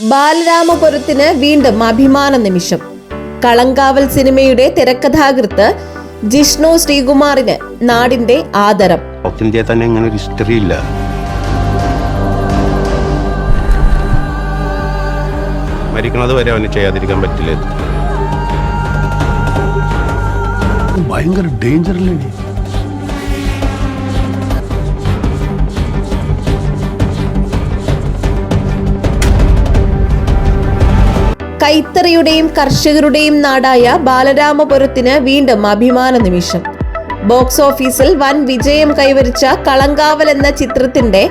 ബാലരാമപുരത്തിന് വീണ്ടും അഭിമാന നിമിഷം. കളങ്കാവൽ സിനിമയുടെ തിരക്കഥാകൃത്ത് ജിഷ്ണു ശ്രീകുമാറിന് നാടിന്റെ ആദരം. സൗത്ത് ഇന്ത്യയിൽ തന്നെ ഇങ്ങനെ ഒരു ഹിസ്റ്ററി ഇല്ല. മരിക്കണത് വരെ അവന് ചെയ്യാതിരിക്കാൻ പറ്റില്ല. ഭയങ്കര ഡേഞ്ചറല്ലേ കൈത്തറിയുടെയും കർഷകരുടെയും നാടായ ബാലരാമപുരത്തിന് വീണ്ടും അഭിമാന നിമിഷം. ബോക്സ് ഓഫീസിൽ വൻ വിജയം കൈവരിച്ച കളങ്കാവൽ എന്ന ചിത്രത്തിന്റെ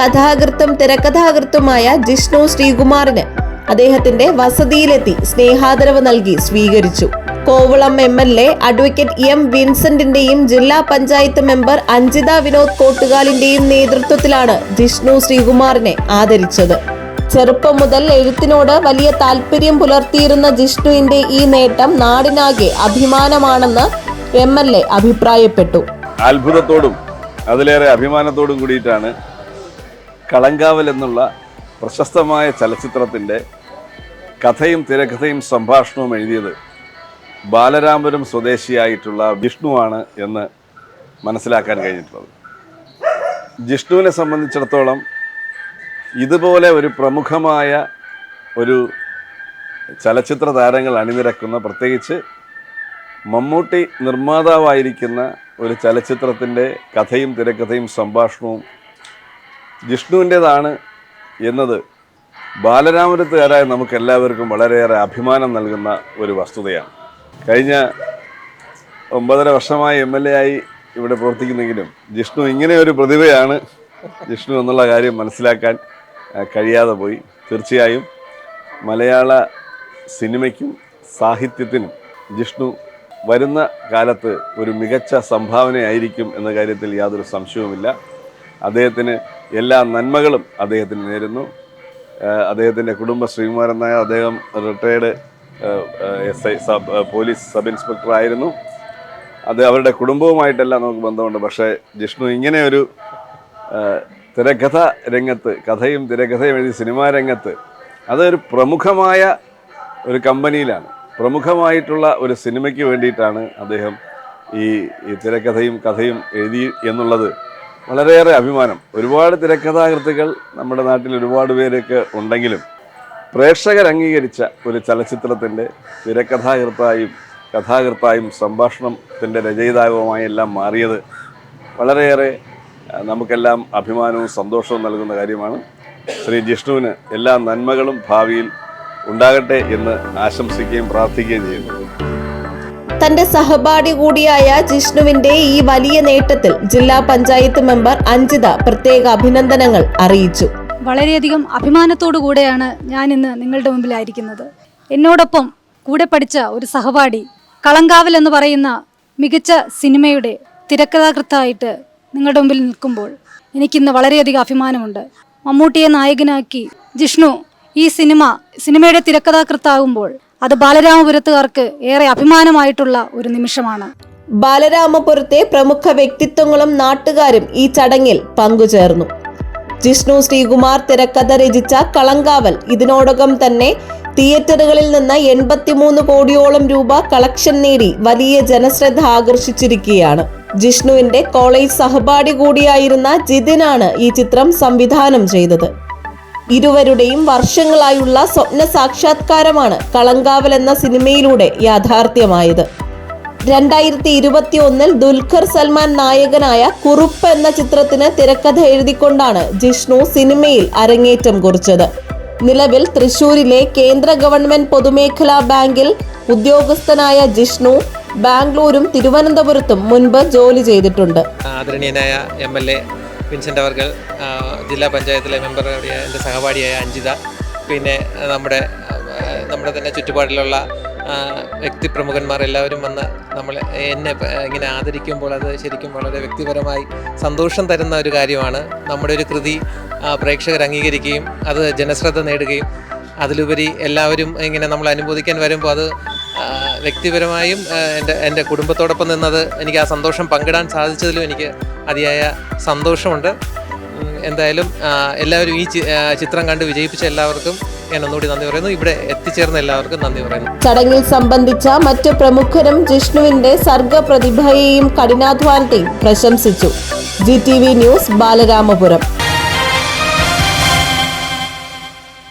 കഥാകൃത്തും തിരക്കഥാകൃത്തുമായ ജിഷ്ണു ശ്രീകുമാറിന് അദ്ദേഹത്തിന്റെ വസതിയിലെത്തി സ്നേഹാദരവ് നൽകി സ്വീകരിച്ചു. Kovalam M L A advocate M വിൻസെന്റിന്റെയും ജില്ലാ പഞ്ചായത്ത് മെമ്പർ അഞ്ജിത വിനോദ് കോട്ടുകാലിന്റെയും നേതൃത്വത്തിലാണ് ജിഷ്ണു ശ്രീകുമാറിനെ ആദരിച്ചത്. ചെറുപ്പം മുതൽ എഴുത്തിനോട് വലിയ താല്പര്യം പുലർത്തിയിരുന്ന ജിഷ്ണുവിന്റെ ഈ നേട്ടം നാടിനാകെ അഭിമാനമാണെന്ന് എം എൽ എ അഭിപ്രായപ്പെട്ടു. അത്ഭുതത്തോടും അതിലേറെ അഭിമാനത്തോടും കൂടിയിട്ടാണ് കളങ്കാവൽ എന്നുള്ള പ്രശസ്തമായ ചലച്ചിത്രത്തിന്റെ കഥയും തിരക്കഥയും സംഭാഷണവും എഴുതിയത് ബാലരാമപുരം സ്വദേശിയായിട്ടുള്ള വിഷ്ണുവാണ് എന്ന് മനസ്സിലാക്കാൻ കഴിഞ്ഞിട്ടുള്ളത്. ജിഷ്ണുവിനെ സംബന്ധിച്ചിടത്തോളം ഇതുപോലെ ഒരു പ്രമുഖമായ ഒരു ചലച്ചിത്ര താരങ്ങൾ അണിനിരക്കുന്ന പ്രത്യേകിച്ച് മമ്മൂട്ടി നിർമ്മാതാവായിരിക്കുന്ന ഒരു ചലച്ചിത്രത്തിന്റെ കഥയും തിരക്കഥയും സംഭാഷണവും ജിഷ്ണുവിന്റേതാണ് എന്നത് ബാലരാമപുരത്തുകാരായ നമുക്കെല്ലാവർക്കും വളരെയേറെ അഭിമാനം നൽകുന്ന ഒരു വസ്തുതയാണ്. കഴിഞ്ഞ ഒമ്പതര വർഷമായി എം എൽ എ ആയി ഇവിടെ പ്രവർത്തിക്കുന്നെങ്കിലും ജിഷ്ണു ഇങ്ങനെ ഒരു പ്രതിഭയാണ് ജിഷ്ണു എന്നുള്ള കാര്യം മനസ്സിലാക്കാൻ കഴിയാതെ പോയി. തീർച്ചയായും മലയാള സിനിമയ്ക്കും സാഹിത്യത്തിനും ജിഷ്ണു വരുന്ന കാലത്ത് ഒരു മികച്ച സംഭാവനയായിരിക്കും എന്ന കാര്യത്തിൽ യാതൊരു സംശയവുമില്ല. അദ്ദേഹത്തിന് എല്ലാ നന്മകളും അദ്ദേഹത്തിന് നേരുന്നു. അദ്ദേഹത്തിന്റെ കുടുംബ ശ്രീകുമാരൻ നായർ അദ്ദേഹം retired S I sub police sub inspector ആയിരുന്നു. അത് അവരുടെ കുടുംബവുമായിട്ടല്ല നമുക്ക് ബന്ധമുണ്ട്. പക്ഷേ ജിഷ്ണു ഇങ്ങനെ ഒരു തിരക്കഥ രംഗത്ത് കഥയും തിരക്കഥയും എഴുതി സിനിമാ രംഗത്ത് അതൊരു പ്രമുഖമായ ഒരു കമ്പനിയിലാണ്. പ്രമുഖമായിട്ടുള്ള ഒരു സിനിമയ്ക്ക് വേണ്ടിയിട്ടാണ് അദ്ദേഹം ഈ തിരക്കഥയും കഥയും എഴുതി എന്നുള്ളത് വളരെയേറെ അഭിമാനം. ഒരുപാട് തിരക്കഥാകൃത്തുകൾ നമ്മുടെ നാട്ടിൽ ഒരുപാട് പേരൊക്കെ ഉണ്ടെങ്കിലും പ്രേക്ഷകർ അംഗീകരിച്ച ഒരു ചലച്ചിത്രത്തിന്റെ തിരക്കഥാകൃത്തായും കഥാകൃത്തായും സംഭാഷണത്തിന്റെ രചയിതാവുമായി എല്ലാം മാറിയത് വളരെയേറെ നമുക്കെല്ലാം അഭിമാനവും സന്തോഷവും നൽകുന്ന കാര്യമാണ്. ശ്രീ ജിഷ്ണുവിന് എല്ലാ നന്മകളും ഭാവിയിൽ ഉണ്ടാകട്ടെ എന്ന് ആശംസിക്കുകയും പ്രാർത്ഥിക്കുകയും ചെയ്യുന്നു. തന്റെ സഹപാഠി കൂടിയായ ജിഷ്ണുവിന്റെ ഈ വലിയ നേട്ടത്തിൽ ജില്ലാ പഞ്ചായത്ത് മെമ്പർ അഞ്ജിത പ്രത്യേക അഭിനന്ദനങ്ങൾ അറിയിച്ചു. വളരെയധികം അഭിമാനത്തോടു കൂടെയാണ് ഞാൻ ഇന്ന് നിങ്ങളുടെ മുമ്പിലായിരിക്കുന്നത്. എന്നോടൊപ്പം കൂടെ പഠിച്ച ഒരു സഹപാഠി കളങ്കാവൽ എന്ന് പറയുന്ന മികച്ച സിനിമയുടെ തിരക്കഥാകൃത്തായിട്ട് നിങ്ങളുടെ മുമ്പിൽ നിൽക്കുമ്പോൾ എനിക്കിന്ന് വളരെയധികം അഭിമാനമുണ്ട്. മമ്മൂട്ടിയെ നായകനാക്കി ജിഷ്ണു ഈ സിനിമ സിനിമയുടെ തിരക്കഥാകൃത്താകുമ്പോൾ അത് ബാലരാമപുരത്തുകാർക്ക് ഏറെ അഭിമാനമായിട്ടുള്ള ഒരു നിമിഷമാണ്. ബാലരാമപുരത്തെ പ്രമുഖ വ്യക്തിത്വങ്ങളും നാട്ടുകാരും ഈ ചടങ്ങിൽ പങ്കുചേർന്നു. ജിഷ്ണു ശ്രീകുമാർ തിരക്കഥ രചിച്ച കളങ്കാവൽ ഇതിനോടകം തന്നെ തിയേറ്ററുകളിൽ നിന്ന് എൺപത്തിമൂന്ന് കോടിയോളം രൂപ കളക്ഷൻ നേടി വലിയ ജനശ്രദ്ധ ആകർഷിച്ചിരിക്കുകയാണ്. ജിഷ്ണുവിന്റെ കോളേജ് സഹപാഠി കൂടിയായിരുന്ന ജിതിനാണ് ഈ ചിത്രം സംവിധാനം ചെയ്തത്. ഇരുവരുടെയും വർഷങ്ങളായുള്ള സ്വപ്ന സാക്ഷാത്കാരമാണ് കളങ്കാവൽ എന്ന സിനിമയിലൂടെ യാഥാർത്ഥ്യമായത്. രണ്ടായിരത്തി ഇരുപത്തി ഒന്നിൽ ദുൽഖർ സൽമാൻ നായകനായ കുറുപ്പ് എന്ന ചിത്രത്തിന് തിരക്കഥ എഴുതിക്കൊണ്ടാണ് ജിഷ്ണു സിനിമയിൽ അരങ്ങേറ്റം കുറിച്ചത്. നിലവിൽ തൃശൂരിലെ കേന്ദ്ര ഗവൺമെന്റ് പൊതുമേഖലാ ബാങ്കിൽ ഉദ്യോഗസ്ഥനായ ജിഷ്ണു ബാംഗ്ലൂരും തിരുവനന്തപുരത്തും മുൻപ് ജോലി ചെയ്തിട്ടുണ്ട്. ആദരണീയനായ എം എൽ എ വിൻസെന്റ് അവർകൾ ജില്ലാ പഞ്ചായത്തിലെ മെമ്പർ എന്റെ സഹപാഠിയായ അഞ്ജിത പിന്നെ നമ്മുടെ നമ്മുടെ തന്നെ ചുറ്റുപാടിലുള്ള ആ, വ്യക്തിപ്രമുഖന്മാർ എല്ലാവരും വന്ന് നമ്മൾ എന്നെ ഇങ്ങനെ ആദരിക്കുമ്പോൾ അത് ശരിക്കും വളരെ വ്യക്തിപരമായി സന്തോഷം തരുന്ന ഒരു കാര്യമാണ്. നമ്മുടെ ഒരു കൃതി പ്രേക്ഷകർ അംഗീകരിക്കുകയും അത് ജനശ്രദ്ധ നേടുകയും അതിലുപരി എല്ലാവരും ഇങ്ങനെ നമ്മൾ അനുമോദിക്കാൻ വരുമ്പോൾ അത് വ്യക്തിപരമായും എന്റെ എന്റെ കുടുംബത്തോടൊപ്പം നിന്നത് എനിക്ക് ആ സന്തോഷം പങ്കിടാൻ സാധിച്ചതിലും എനിക്ക് അതിയായ സന്തോഷമുണ്ട്. എന്തായാലും എല്ലാവരും ഈ ചിത്രം കണ്ട് വിജയിപ്പിച്ച എല്ലാവർക്കും ഒന്നുകൂടി നന്ദി പറയുന്നു. ഇവിടെ എത്തിച്ചേർന്ന എല്ലാവർക്കും നന്ദി പറയുന്നു. ചടങ്ങിൽ സംബന്ധിച്ച മറ്റു പ്രമുഖരും ജിഷ്ണുവിന്റെ സർഗപ്രതിഭയെയും കഠിനാധ്വാനത്തെയും പ്രശംസിച്ചു. G T V news Balaramapuram.